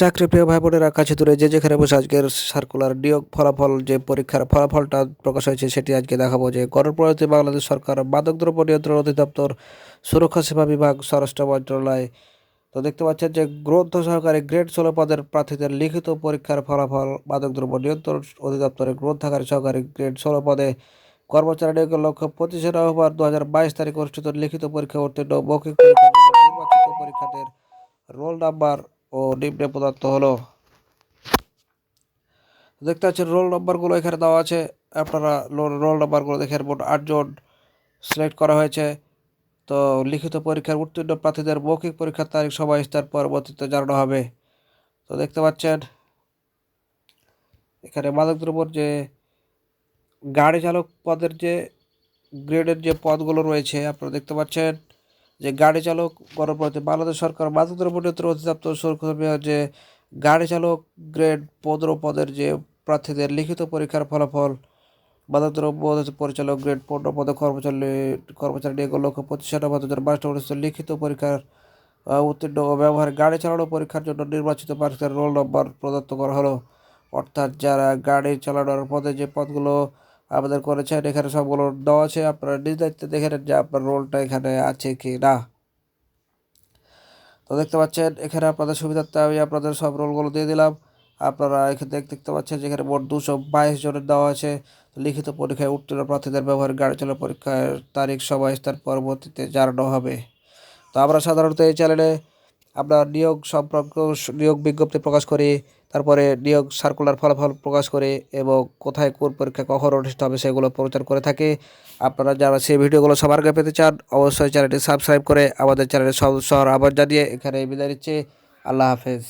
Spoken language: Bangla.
চাকরি প্রিয় ভাই বোনেরা কাছে দূরে যে যেখানে বসে আজকের সার্কুলার নিয়োগ ফলাফল, যে পরীক্ষার ফলাফলটা প্রকাশ হয়েছে সেটি আজকে দেখাবো যে গণপ্রজাতন্ত্রী বাংলাদেশ সরকার মাদকদ্রব্য নিয়ন্ত্রণ অধিদপ্তর, সুরক্ষা সেবা বিভাগ, স্বরাষ্ট্র মন্ত্রণালয়। তো দেখতে পাচ্ছেন যে গ্রন্থ সহকারে গ্রেড ষোলো পদের প্রার্থীদের লিখিত পরীক্ষার ফলাফল মাদকদ্রব্য নিয়ন্ত্রণ অধিদপ্তরের গ্রন্থাগারী সহকারী গ্রেড ষোলো পদে। কর্মচারী নিয়োগের লক্ষ্য পঁচিশে নভেম্বর দু হাজার বাইশ তারিখ অনুষ্ঠিত লিখিত পরীক্ষা উত্তীর্ণ মৌখিক পরীক্ষার জন্য নির্বাচিত পরীক্ষার্থীর রোল নাম্বার ও নিম্নে পদার্থ হলো। দেখতে পাচ্ছেন রোল নাম্বারগুলো এখানে দেওয়া আছে। আপনারা রোল নাম্বারগুলো দেখেন মোট আটজন সিলেক্ট করা হয়েছে। তো লিখিত পরীক্ষার উত্তীর্ণ প্রার্থীদের মৌখিক পরীক্ষার তারিখ, সময় তার পরবর্তীতে জানানো হবে। তো দেখতে পাচ্ছেন, এখানে মাদকদ্রব্যর যে গাড়ি চালক পদের যে গ্রেডের যে পদগুলো রয়েছে, আপনারা দেখতে পাচ্ছেন। যে গাড়ি চালক গণপ্রজাতন্ত্রী বাংলাদেশ সরকার মাদকদ্রব্য অধিদপ্তর যে গাড়ি চালক গ্রেড পনেরো পদের যে প্রার্থীদের লিখিত পরীক্ষার ফলাফল, মাদকদ্রব্য পরিচালক গ্রেড পনেরো পদে কর্মচারী কর্মচারী নিয়োগ লক্ষ্য পঁচিশে নভেম্বর দু হাজার বাইশ অনুষ্ঠিত লিখিত পরীক্ষার উত্তীর্ণ ব্যবহার গাড়ি চালানো পরীক্ষার জন্য নির্বাচিত প্রার্থীদের রোল নম্বর প্রদত্ত করা হলো। অর্থাৎ যারা গাড়ি চালানোর পদে যে পদগুলো আবেদন করেছেন, এখানে সবগুলো দেওয়া আছে আপনারা নিজ দায়িত্বে দেখে নেন যে আপনার রোলটা এখানে আছে কি না। তো দেখতে পাচ্ছেন, এখানে আপনাদের সুবিধার্থে আমি আপনাদের সব রোলগুলো দিয়ে দিলাম। আপনারা এখানে দেখ- দেখতে পাচ্ছেন যেখানে মোট দুশো বাইশ জনের দেওয়া আছে। লিখিত পরীক্ষায় উত্তীর্ণ প্রার্থীদের ব্যবহার গাড়ি চালানো পরীক্ষার তারিখ, সময় তার পরবর্তীতে জানানো হবে। তো আমরা সাধারণত এই চ্যানেলে আমরা নিয়োগ সম্পর্ক, নিয়োগ বিজ্ঞপ্তি প্রকাশ করে, তারপরে নিয়োগ সার্কুলার ফলাফল প্রকাশ করে এবং কোথায় কোন পরীক্ষা কখন অনুষ্ঠিত হবে সেগুলো প্রচার করে থাকে। আপনারা যারা সেই ভিডিওগুলো সবার আগে পেতে চান, অবশ্যই চ্যানেলটি সাবস্ক্রাইব করে আমাদের চ্যানেলের সব শহর আবার জানিয়ে এখানে বিদায় নিচ্ছে। আল্লাহ হাফেজ।